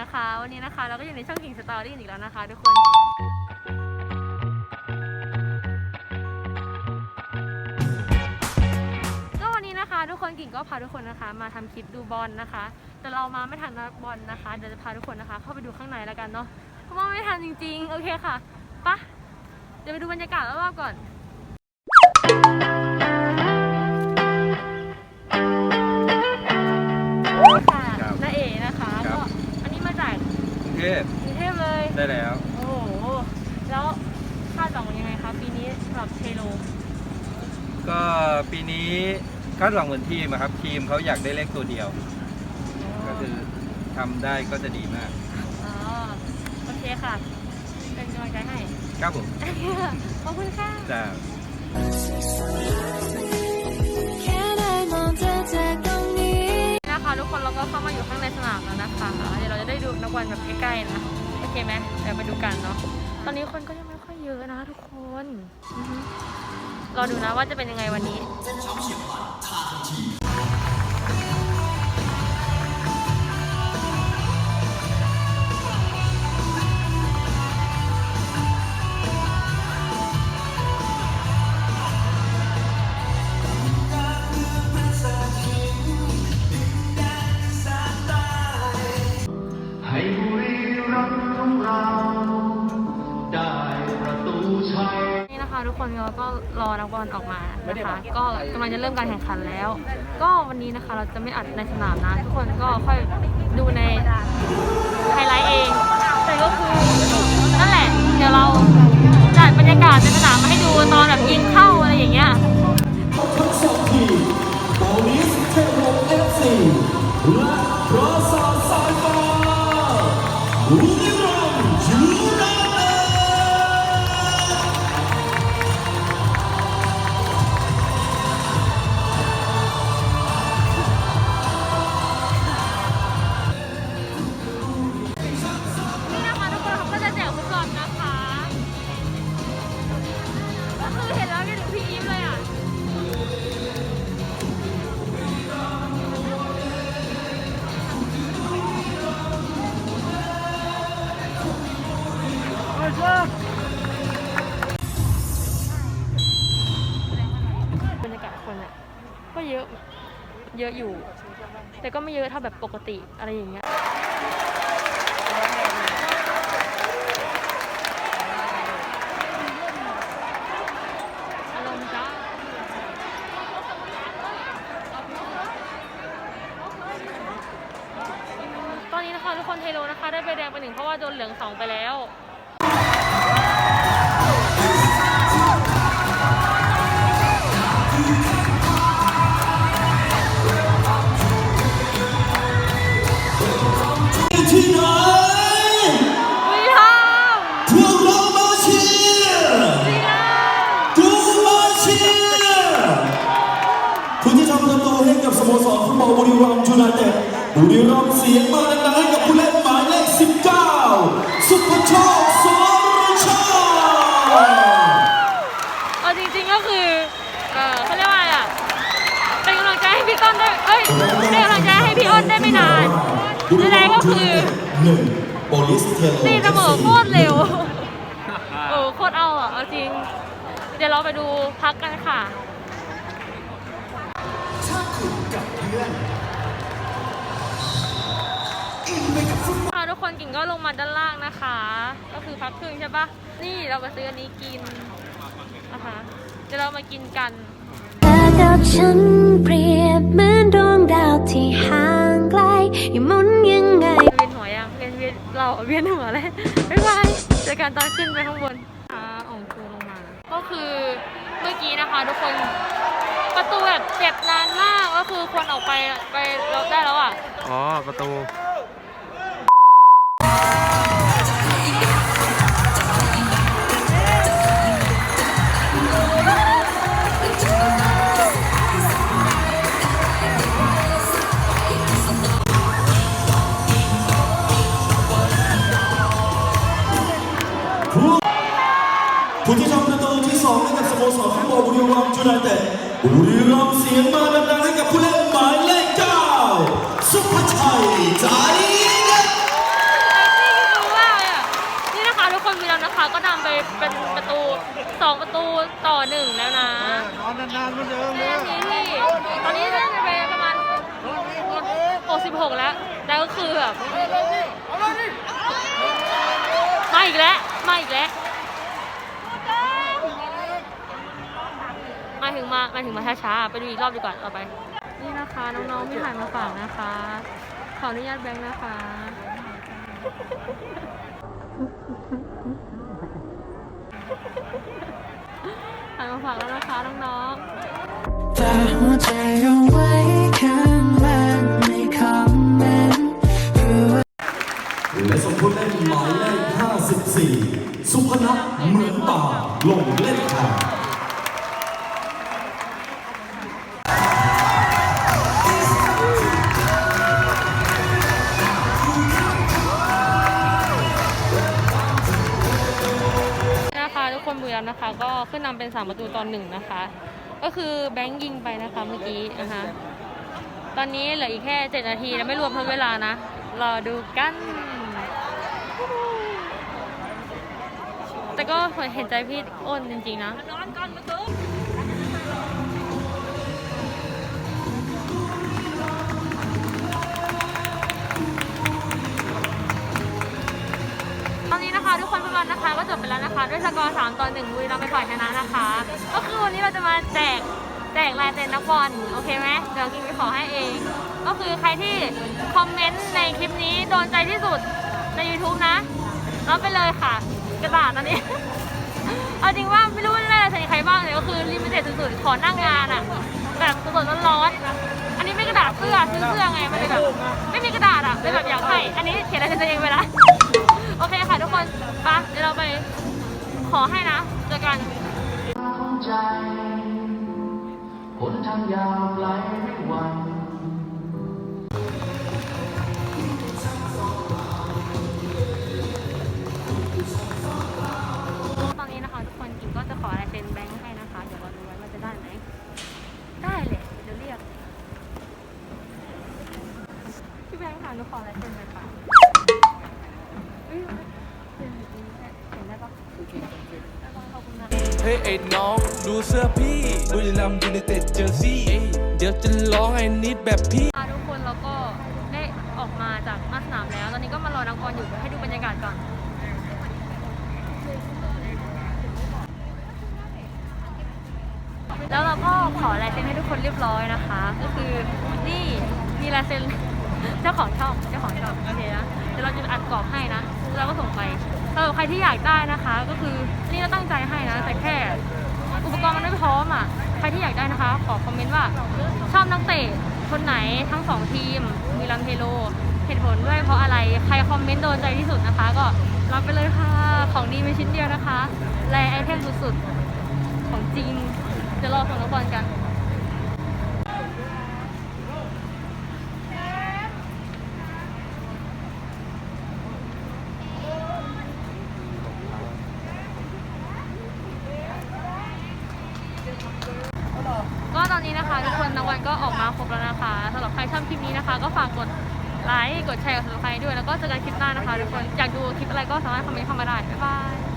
นะคะ วันนี้นะคะเราก็อยู่ในช่องกิ่งสตอรี่อีกแล้วนะคะทุกคน ก็วันนี้นะคะ ทุกคนกิ่งก็พาทุกคนนะคะ มาทำคลิปดูบอลนะคะ แต่เรามาไม่ทันนักบอลนะคะเดี๋ยวจะพาทุกคนนะคะ เข้าไปดูข้างในแล้วกันเนาะเพราะว่าไม่ทันจริง ๆ โอเคค่ะปะเดี๋ยวไปดูบรรยากาศรอบๆก่อน พกรุงเทพเลย ได้แล้ว โอ้โห แล้วคาดหวังยังไงคะปีนี้สำหรับเทโล ก็ปีนี้คาดหวังเหมือนทีมอะครับ ทีมเขาอยากได้เลขตัวเดียว ก็คือทำได้ก็จะดีมากอ๋อ โอเคค่ะ เป็นกำลังใจให้ ครับผมขอบคุณค่ะ จ้า แค่ได้มองเธอจากตรงนี้ นะคะทุกคนเราก็เข้ามาอยู่ข้างในสนามแล้วนะคะ เดี๋ยวเราจะได้ดู นักบอลแบบใกล้ๆนะ โอเคไหมเดี๋ยวไปดูกันเนาะ ตอนนี้คนก็ยังไม่ค่อยเยอะนะทุกคนรอดูนะว่าจะเป็นยังไงวันนี้ นี่นะคะทุกคนเราก็รอนักบอลออกมานะคะ ก็กำลังจะเริ่มการแข่งขันแล้ว ก็วันนี้นะคะเราจะไม่อัดในสนามนะทุกคนก็ค่อยดูในไฮไลท์เองแต่ก็คือนั่นแหละ เดี๋ยวเราจัดบรรยากาศในสนามมาให้ดูตอนแบบยิงเข้าอะไรอย่างเงี้ยทั้งสองทีมโปลิสเทโรเอฟซีและปราสาทสายฟ้า อะอยู่ แต่ก็ไม่เยอะเท่าแบบปกติอะไรอย่างเงี้ยตอนนี้นะคะทุกคนเทโลนะคะ ได้ใบแดงไปหนึ่งเพราะว่าโดนเหลืองสองไปแล้ว รฟุตบอลบุรีรัมย์ยูไนเต็ดบุรีรัมย์เสียงมาดังๆให้กับผู้เล่นหมายเลข 19 สุภโชคสรชาติเอาจริงๆก็คือเออเขาเรียกว่าอะไรอะเป็นกำลังใจให้พี่ต้นได้เอ้ยเป็นกำลังใจให้พี่อ้นได้ไม่นานแรกก็คือหนึ่งโปลิสเทโลตีเสมอโคตรเร็วโอ้โคตรเอาอะเอาจริง เดี๋ยวเราไปดูพักกันค่ะค่ะทุกคนกิ่งก็ลงมาด้านล่างนะคะ ก็คือพักครึ่งใช่ปะนี่เราไปซื้ออันนี้กินนะคะเดี๋ยวเรามากินกันเธอกับฉันเปรียบเหมือนดวงดาวที่ห่างไกลอยู่หมุนยังไงเวียนหัวยังเวียนเวียนเราเวียนหัวเลยบ๊ายบายเจอกันตอนขึ้นไปข้างบนค่ะอ่องคือลงมา ก็คือเมื่อกี้นะคะทุกคนประตูแบบเจ็บนานมากก็คือคนออกไปไปเราได้แล้วอะอ๋อประตู ผู้ที่ทำประตูที่สองให้กับสโมสรฟุตบอลบุรีรัมย์ยูไนเต็ดบุรีรัมย์เสียงมาดังๆให้กับผู้เล่นหมายเลขเก้าสุภชัยใจนี่นะคะทุกคนบุรีรัมนะคะก็นำไปเป็นประตูสองประตูต่อหนึ่งแล้วนะนานๆมันเดิมเลยตอนนี้เล่นไปประมาณ66 แล้วแต่ก็คือแบบมาอีกแล้ว มาอีกแล้ว มาถึงมามาถึงมาช้าๆไปดูอีกรอบดีกว่าต่อไป นี่นะคะน้องๆที่ถ่ายมาฝากนะคะ ขออนุญาตแบงค์นะคะถ่ายมาฝากแล้วนะคะน้องๆ แล้วนะคะ ก็ขึ้นนำเป็น 3 ประตูตอนหนึ่งนะคะ ก็คือแบงค์ยิงไปนะคะเมื่อกี้นะคะตอนนี้เหลืออีกแค่ 7 นาทีแล้วไม่รวมทดเวลานะ รอดูกัน แต่ก็เห็นใจพี่อ้นจริงๆนะต อนนี้นะคะทุกคนฟุตบอลนะคะ ก็จบไปแล้วนะคะ ด้วยสกอร์3ต่อ1บุรีรัมย์ไปฝ่ายชนะนะคะ ก็คือวันนี้เราจะมาแจกแจกลายเซ็นนักบอลโอเคไหมเดี๋ยวกินไปขอให้เอง ก็คือใครที่คอมเมนต์ในคลิปนี้โดนใจที่สุดใน YouTube นะรับไปเลยค่ะ กระดาษอันนี้ เอาจริงว่าไม่รู้ว่าจะได้ลายเซ็นใครบ้างเลยก็คือลิมิเต็ดสุดๆขอนั่งงานอะแบบสดๆร้อนๆอันนี้ไม่กระดาษเสื้อซื้อเสื้อไงมันเลยแบบไม่มีกระดาษอะเลยแบบอยากให้อันนี้เขียนลายเซ็นตัวเองไปละ โอเคค่ะทุกคนไปะเดี๋ยวเราไปขอให้นะเจอกันใจหนทางยาวไกลไม่หวั่นตอนนี้นะคะทุกคนกินก็จะขอลายเซ็นแบงค์ให้นะคะ เดี๋ยวเราดูไว้ว่าจะได้ไหม ได้เลยเดี๋ยวเรียก พี่แบงค์ค่ะหนูขอลายเซ็นหน่อยค่ะเอ้ยเซ็นเห็นได้ปะโอเคได้ปะขอบคุณนะ เฮ้ยไอ้น้อง ดูเสื้อพี่บุรีรัมย์ยูไนเต็ดเจอร์ซี่เดี๋ยวจะร้องไอ้นิดแบบพี่ ค่ะทุกคนเราก็ได้ออกมาจากหน้าสนามแล้ว ตอนนี้ก็มารอนักบอลอยู่เดี๋ยวให้ดูบรรยากาศก่อน แล้วเราก็ขอลายเซ็นให้ทุกคนเรียบร้อยนะคะ ก็คือนี่มีลายเซ็น เจ้าของช่องเจ้าของช่องโอเคนะ ครที่อยากได้นะคะ ก็คือนี่เราตั้งใจให้นะ แต่แค่ อุปกรณ์มันไม่พร้อมอะใครที่อยากได้นะคะ ขอคอมเมนต์ว่าชอบนักเตะคนไหนทั้งสองทีมมีลัมเทโลเหตุผลด้วยเพราะอะไรใครคอมเมนต์โดนใจที่สุดนะคะ ก็รับไปเลยค่ะของดีมีชิ้นเดียวนะคะแลไอเทมสุดๆของจริงเดี๋ยวรอส่งนักบอลกัน ก็ตอ นนี้นะคะทุกคนนักบอลก็ออกมาครบแล้วนะคะสำหรับใครชอบคลิปนี้นะคะ ก็ฝากกดไลค์กดแชร์กับสำหรับใครด้วยแล้วก็เจอกันคลิปหน้านะคะทุกคนอยากดูคลิปอะไรก็สามารถคอมเมนต์เข้ามาได้บ๊ายบาย